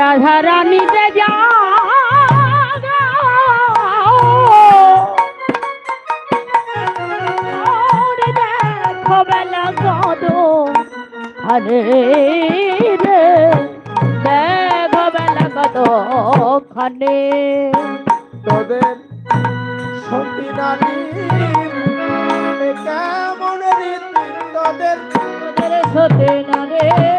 রাধা রানীতে যা দেখো বেলা কত আরে রে দেখো বেলা তোদের সতী নারী না রে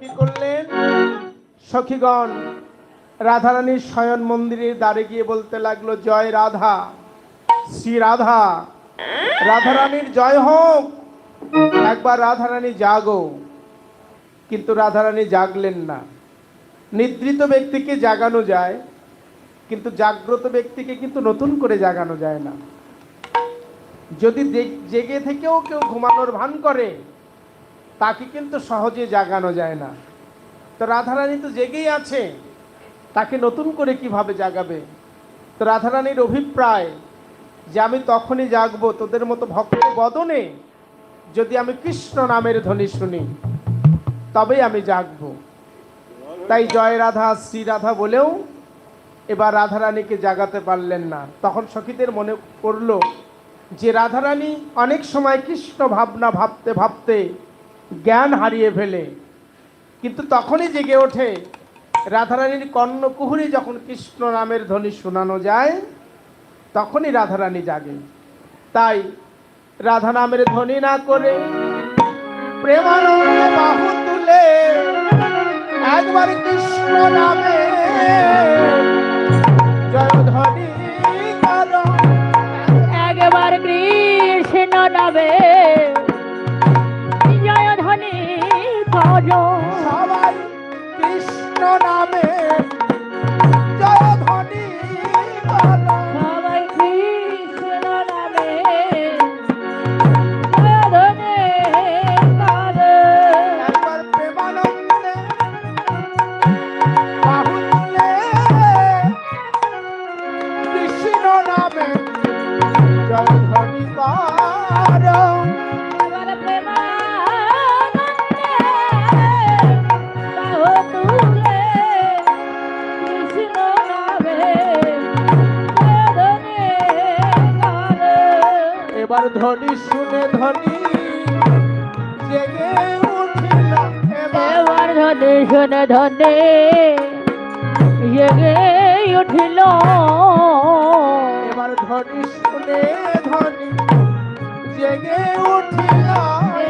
কি করলেন? সখীগণ, রাধারানীর শয়ন মন্দিরের দ্বারে গিয়ে বলতে লাগল, জয় রাধা, শ্রী রাধা, রাধারানীর জয় হোক। একবার রাধারানী জাগো। কিন্তু রাধারানী জাগলেন না। নিদ্রিত ব্যক্তিকে জাগানো যায়, কিন্তু জাগ্রত ব্যক্তিকে কিন্তু নতুন করে জাগানো যায় না। যদি জেগে থেকেও কেউ ঘুমানোর ভান করে তাকে কিন্তু সহজে জাগানো যায় না। তো রাধারানী তো জেগেই আছে। তাকে নতুন করে কীভাবে জাগাবে? তো রাধারানীর অভিপ্রায় যে আমি তখনই জাগবো, তোদের মতো ভক্ত বদনে যদি আমি কৃষ্ণ নামের ধ্বনি শুনি, তবেই আমি জাগবো। তাই জয় রাধা, শ্রী রাধা বলেও এবার রাধারানীকে জাগাতে পারলেন না। তখন সখীদের মনে পড়ল যে রাধারানী অনেক সময় কৃষ্ণ ভাবনা ভাবতে ভাবতে জ্ঞান হারিয়ে ফেলে। কিন্তু তখনই জেগে ওঠে রাধারানীর কর্ণকুহুরি যখন কৃষ্ণ নামের ধ্বনি শোনানো যায়, তখনই রাধারানী জাগে। তাই রাধা নামের ধ্বনি না করে বাহু তুলে একবার কৃষ্ণ নামে জয় কর সবাই কৃষ্ণ নামে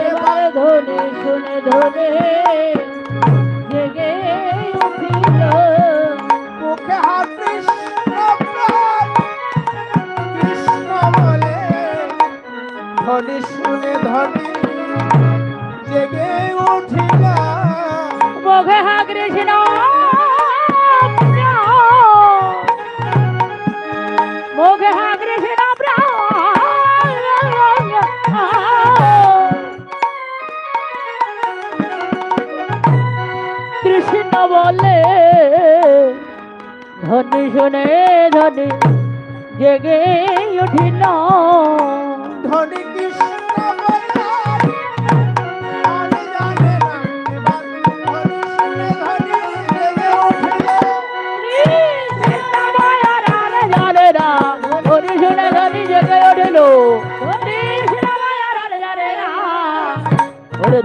এবার ধনে শোনে ধনে জেগে উঠিল। মুখে হাত কৃষ্ণ বলে ধ্বনি শুনে ধ্বনি জেগে উঠিল। মুখে হা কৃষ্ণ ধনী শুনে ধনী জেগে উঠিল ধনী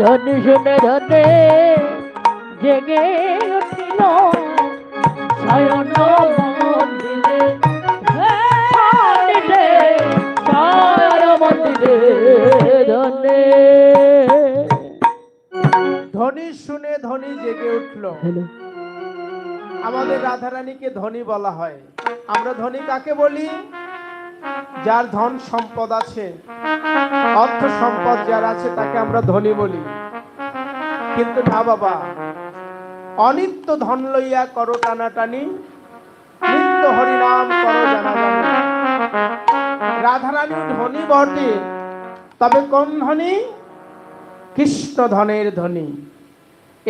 ধনী শুনে ধনী জেগে উঠিল। জানে জেগে উঠল। আমাদের রাধারানীকে ধনী বলা হয়। আমরা ধনী কাকে বলি? যার ধন সম্পদ আছে অর্থ সম্পদ যার আছে তাকে আমরা ধনী বলি। কিন্তু না বাবা অনিত্য ধন লইয়া করো টানাটানি নিত্য হরিনাম করো রাধারানী ধনী বটে তবে কোন ধনী? কৃষ্ণ ধনের ধনী।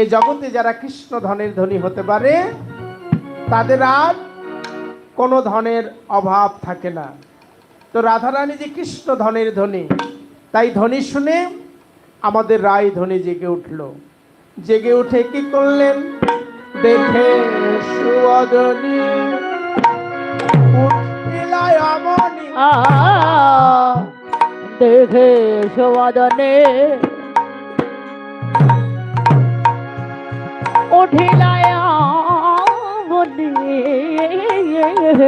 এ জগতে যারা কৃষ্ণ ধনের ধনী হতে পারে, তাদের আর কোনো ধনের অভাব থাকে না। তো রাধারানী যে কৃষ্ণ ধনের ধনী, তাই ধনী শুনে আমাদের রায় ধনী জেগে উঠল। জেগে উঠে কি করলেন? দেখে সুয়দনী উঠিলায় অমনি।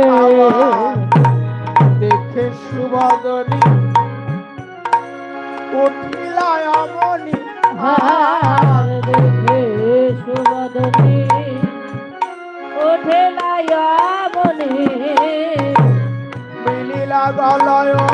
আ দেখে সবাদনে উঠিলায় সুবদনী উঠিলায় দেখে সুবাদনে উঠিলায় বলি মিলিলা গলয়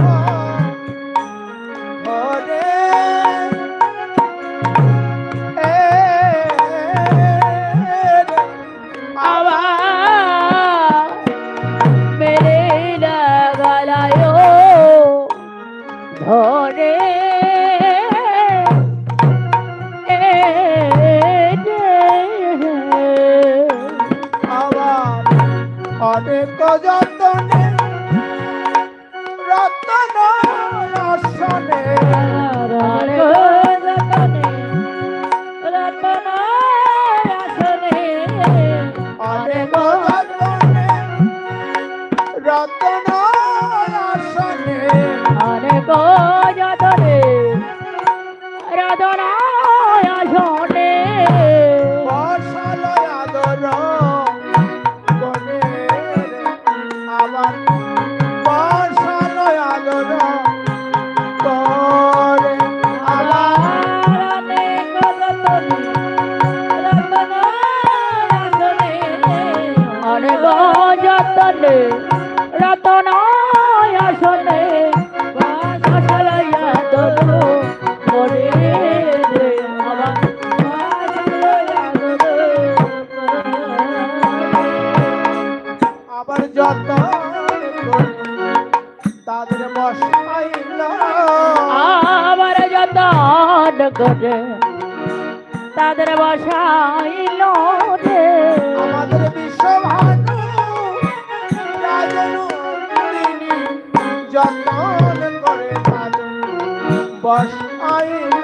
যতন করে বস বসাইল।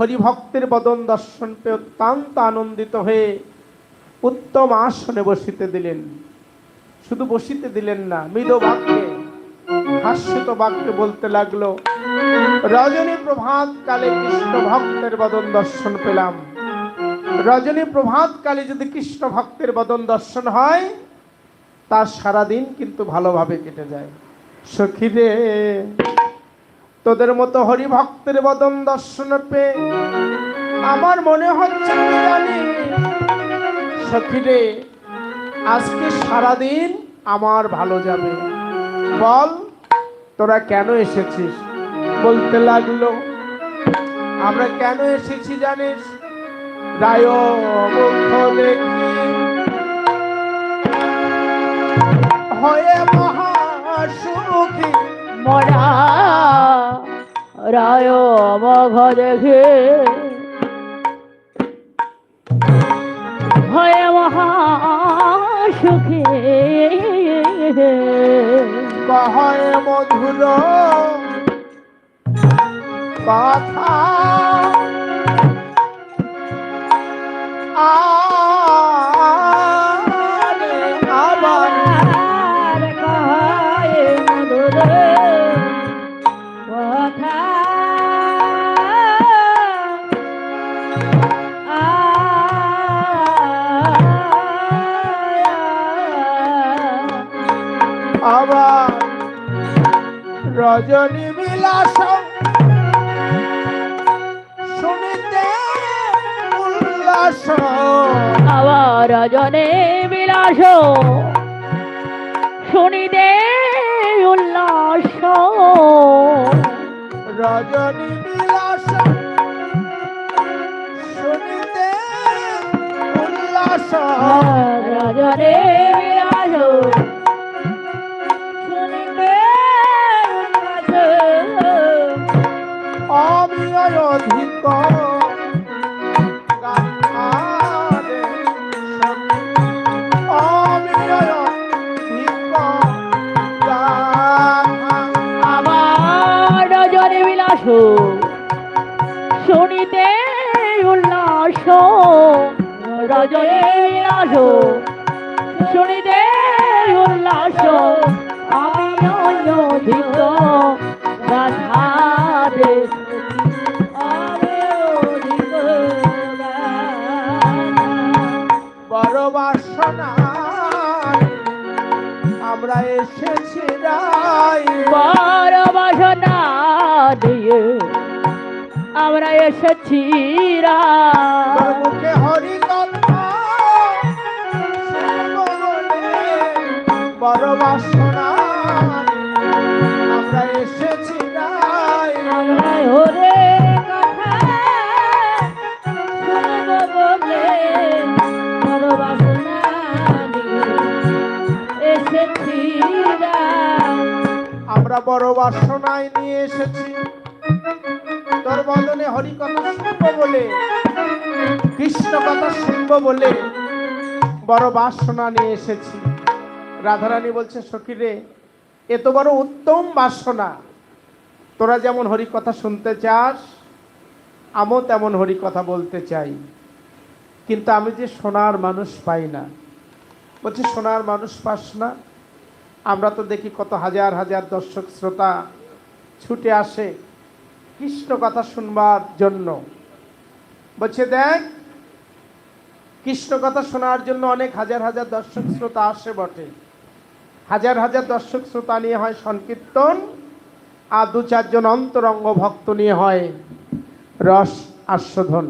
হরিভক্তের বদন দর্শন পেয়ে অত্যন্ত আনন্দিত হয়ে উত্তম আসনে বসিতে দিলেন। শুধু বসিতে দিলেন না, মৃদ বাক্যে, হাস্যত বাক্যে বলতে লাগল, রজনী প্রভাত কালে কৃষ্ণ ভক্তের বদন দর্শন পেলাম। রজনী প্রভাত কালে যদি কৃষ্ণ ভক্তের বদন দর্শন হয় তার সারাদিন কিন্তু ভালোভাবে কেটে যায়। সখী রে তোদের মতো হরিভক্তের বদন দর্শন পেয়ে আমার মনে হচ্ছে জানি? সখীরে, আজকে সারাদিন আমার ভালো যাবে। বল, তোরা কেন এসেছিস? বলতে লাগল, আমরা কেন এসেছি জানিস? দেখি। হয়ে মহাসুখী মরা রায় মঘ দেখে। ভয় মহা সুখী কহয় মধুর কথা। আরে রজনী বিলাস শুনিতে উল্লাস আবার জনে বিলাস শুনিতে উল্লাস রজনী বিলাস শুনিতে উল্লাস রজনে বিলাস আমি অধিক শুনিতে উল্লাস। রজনে বিলাস। শুনিতে উল্লাস। আমি অধিক এসেছি রাই বড় বাসনা দিয়ে আমরা এসেছি রা মুখে হরি কথা বড় বাসনা আমরা এসেছি রাই ওরে বড় বাসনায় নিয়ে এসেছি। তোর বদনে হরি কথা শুনব বলে কৃষ্ণ কথা শুনব বলে বড় বাসনা নিয়ে এসেছি। রাধারানী বলছে, সখী রে এত বড় উত্তম বাসনা। তোরা যেমন হরি কথা শুনতে চাস, আমিও তেমন হরি কথা বলতে চাই। কিন্তু আমি যে সোনার মানুষ পাই না। বলছে, সোনার মানুষ পাস না আমরা তো দেখি কত হাজার হাজার দর্শক শ্রোতা ছুটে আসে কৃষ্ণ কথা শুনবার জন্য। বলছে, দেখ, কৃষ্ণ কথা শোনার জন্য অনেক হাজার হাজার দর্শক শ্রোতা আসে বটে। হাজার হাজার দর্শক শ্রোতা নিয়ে হয় সংকীর্তন, আর দু চারজন অন্তরঙ্গ ভক্ত নিয়ে হয় রস আস্বাদন।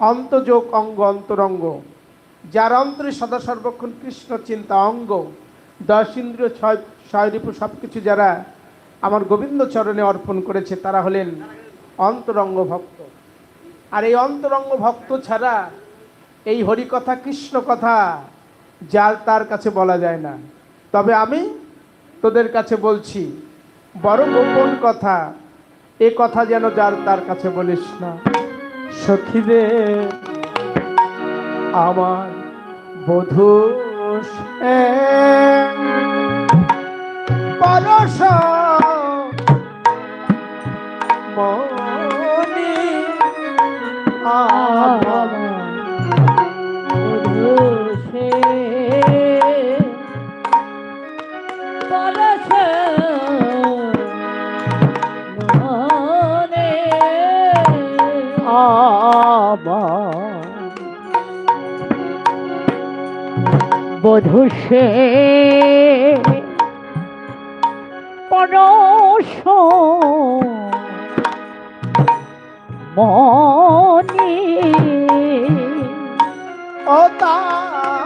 অন্তযোগ অঙ্গ অন্তরঙ্গ। যার অন্তরে সদা সর্বক্ষণ কৃষ্ণ চিন্তা অঙ্গ। দশ ইন্দ্রিয় ছয় ছয় রিপু সব কিছু যারা আমার গোবিন্দ চরণে অর্পণ করেছে, তারা হলেন অন্তরঙ্গ ভক্ত। আর এই অন্তরঙ্গ ভক্ত ছাড়া এই হরিকথা কৃষ্ণ কথা যার তার কাছে বলা যায় না। তবে আমি তোদের কাছে বলছি বড় গোপন কথা, এ কথা যেন যার তার কাছে বলিস না। সখীরে আমার বধূ পরশ মনি আমার সে পরশ মনি ও তার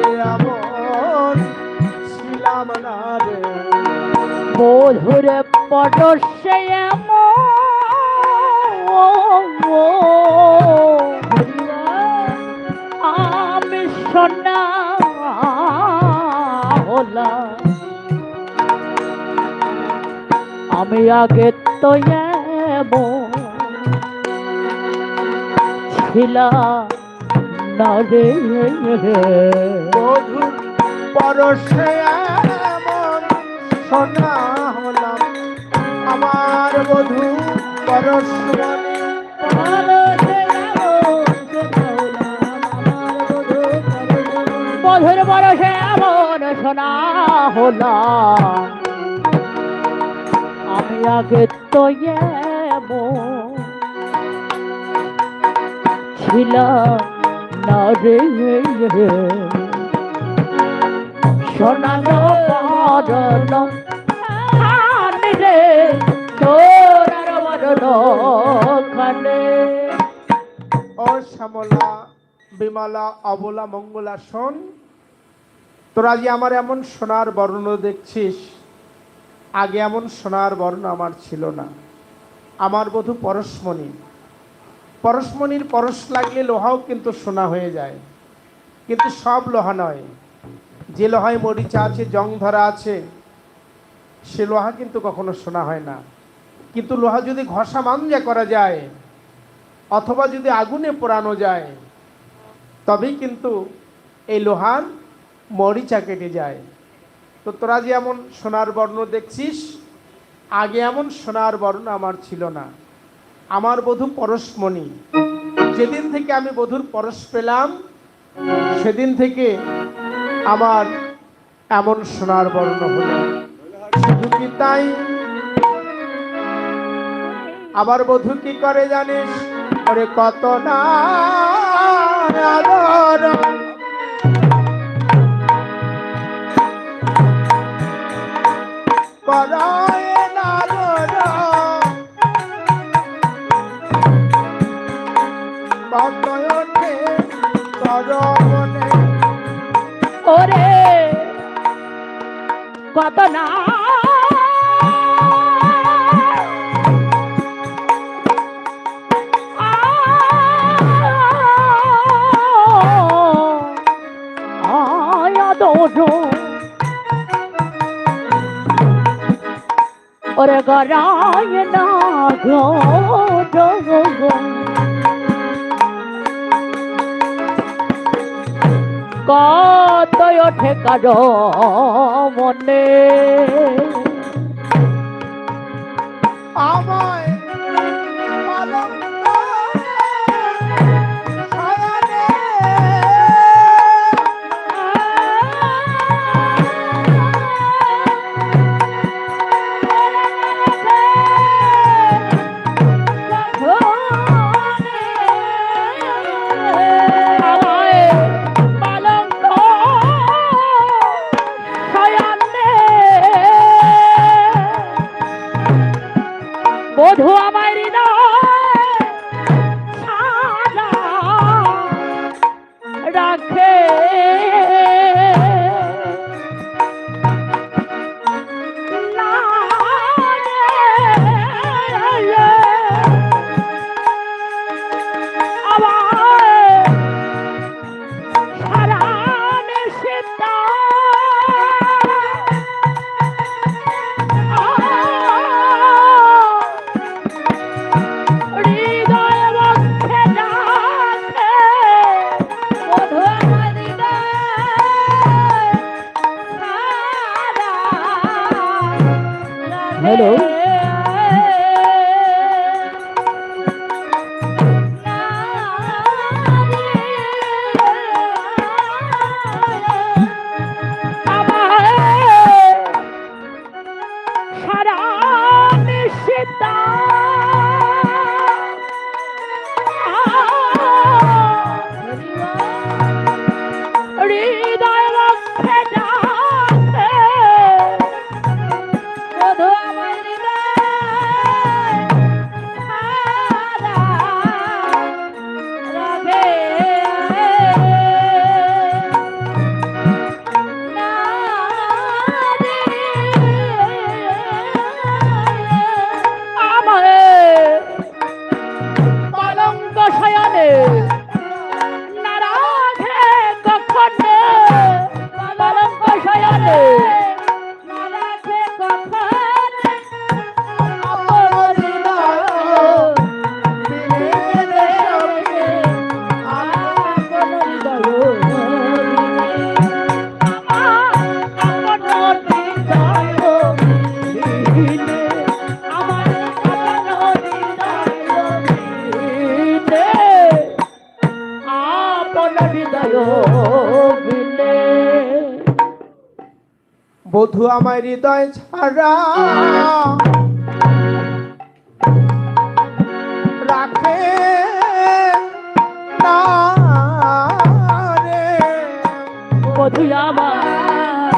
আমি আগে এমন ছিলাম না রে বধুরে পটসে আমি সোনা হলাম। আমি আগে তো ছিলাম। না রে বধুর পরশে এমন সোনা হলাম। আমার বধু পরশমণি বধুর বরসে এমন শোনা হলা আমি আগে তো এমন ছিলাম রে শ্যামলা, বিমলা, অবলা, মঙ্গলা, শোন। তোরা যে আমার এমন সোনার বর্ণ দেখছিস, আগে এমন সোনার বর্ণ আমার ছিল না। আমার বধূ পরশমণি। পরশমণির পরশ লাগলে লোহাও কিন্তু সোনা হয়ে যায়। কিন্তু সব লোহা নয়। যে লোহায় মরিচা আছে, জং ধরা আছে, সে লোহা কিন্তু কখনো সোনা হয় না। কিন্তু লোহা যদি ঘষা মাঞ্জা করা যায়, অথবা যদি আগুনে পোড়ানো যায়, তবেই কিন্তু এই লোহার মরিচা কেটে যায়। তো তোরা যে এমন সোনার বর্ণ দেখছিস, আগে এমন সোনার বর্ণ আমার ছিল না। আমার বধূ পরশমণি। যেদিন থেকে আমি বধুর পরশ পেলাম, সেদিন থেকে আমার এমন সোনার বর্ণ হলো। শুধু কি তাই? আবার বধূ কি করে জানিস? ওরে কত না আদর মনে ওরে কত না ওরে গরায় না গো গো গো কত ওঠে কাজ মনে। আমার বধু আমার হৃদয় ছাড়া। রাখে বধু আমার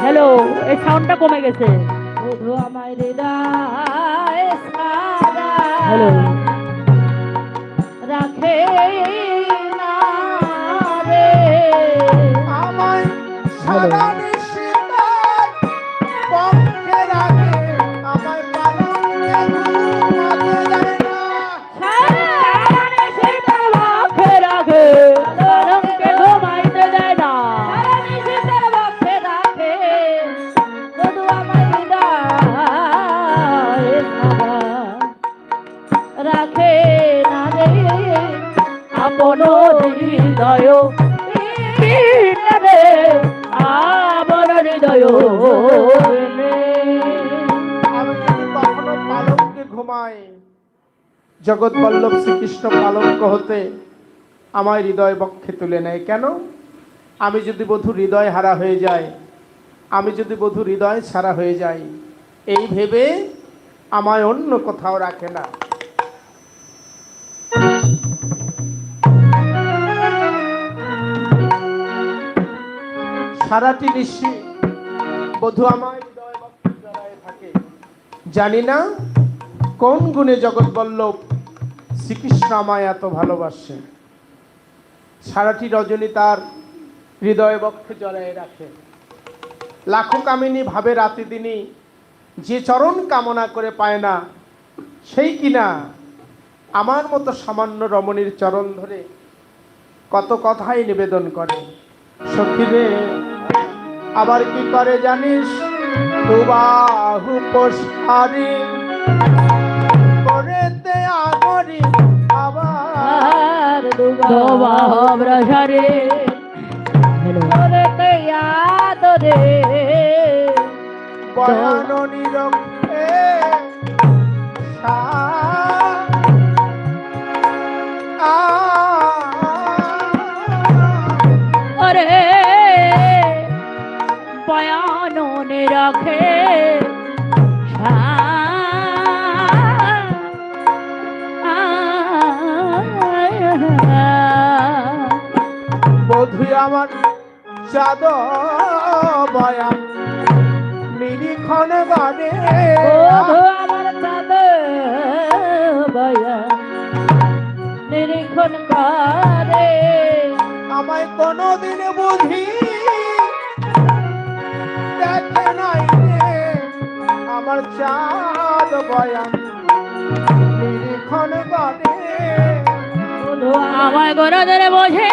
হ্যালো এই সাউন্ডটা কমে গেছে। বধু আমার হৃদয় হ্যালো রাখে না রে। আমায় সারা হতে আমার হৃদয় বক্ষে তুলে নেয়। কেন? আমি যদি বধু হৃদয় হারা হয়ে যায় আমি যদি বধু হৃদয় ছাড়া হয়ে যাই, এই ভেবে আমায় অন্য কোথাও রাখে না। সারাটি নিশি বধু আমার হৃদয় থাকে। জানি না কোন গুণে জগৎ বল্লভ শ্রীকৃষ্ণ আমায় এত ভালোবাসে। সারাটি রজনী তার হৃদয় বক্ষে জড়ায়ে রাখে। লাখো কামিনী ভাবে রাতে দিনই যে চরণ কামনা করে পায় না, সেই কিনা আমার মতো সামান্য রমণীর চরণ ধরে কত কথাই নিবেদন করে। সখী রে আবার কি করে জানিস? দুবাহু প্রসারি আর দুবাব রসারে তোরে ইয়াদ রে বয়ান নিরক্ষে আমার চাঁদ বয়ান। নিরীক্ষণ গানে বধু আমার চাঁদ বয়া নিরীক্ষণ করে আমায় কোনোদিন বুঝি দেখে নাই রে আমার চাঁদ বয়ান। নিরীক্ষণ গানে। আমায় গরদের বোঝে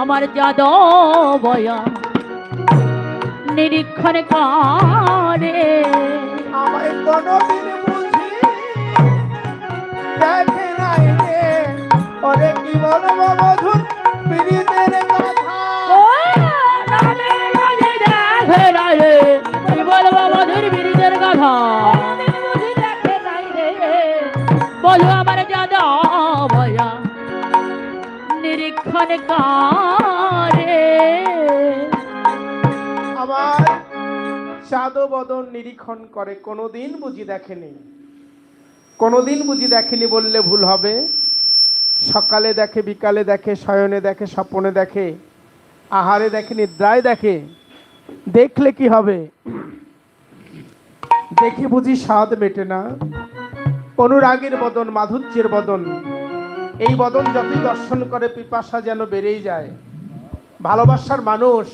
আমার যাদ বয়া নিরীক্ষণ করে আমায় কোনোদিন বুঝি দেখে নাই রে ওরে কি বলব মধুর নিরীক্ষণ করে আমার চাঁদ বদন নিরীক্ষণ করে, কোনোদিন বুঝি দেখেনি। কোনোদিন বুঝি দেখেনি বললে ভুল হবে। সকালে দেখে, বিকালে দেখে, শয়নে দেখে, স্বপনে দেখে, আহারে দেখে, নিদ্রায় দেখে, দেখলে কি হবে? দেখে বুঝি স্বাদ মেটে না। অনুরাগের বদন, মাধুর্যের বদন এই বদন যতই দর্শন করে, পিপাসা যেন বেড়েই যায়। ভালোবাসার মানুষ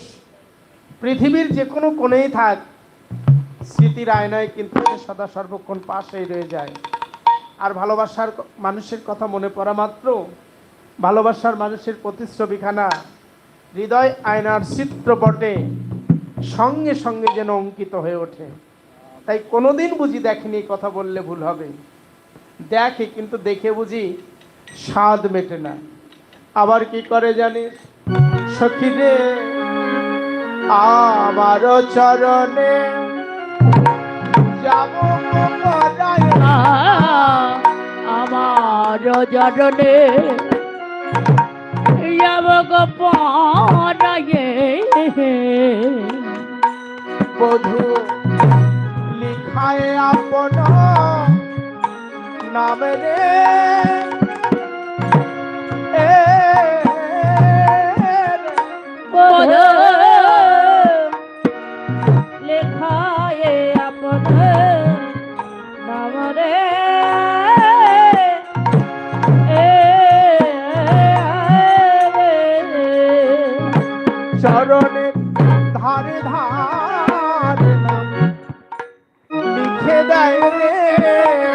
পৃথিবীর যে কোনো কোণেই থাক, স্মৃতির আয়নায় কিন্তু সদা সর্বক্ষণ পাশেই রয়ে যায়। আর ভালোবাসার মানুষের কথা মনে পড়া মাত্র, ভালোবাসার মানুষের প্রতিচ্ছবিখানা হৃদয় আয়নার চিত্রপটে সঙ্গে সঙ্গে যেন অঙ্কিত হয়ে ওঠে। তাই কোনোদিন বুঝি দেখেনি কথা বললে ভুল হবে। দেখে কিন্তু দেখে বুঝি স্বাদ মেটে না। আবার কি করে জানিস? সখী রে আমার চরণে যাব আমার যাব গোপনায়ে বধু লিখায় আপন নাম রে। বধ লেখায়ে আপন এ চরণে ধারে ধারে দেয়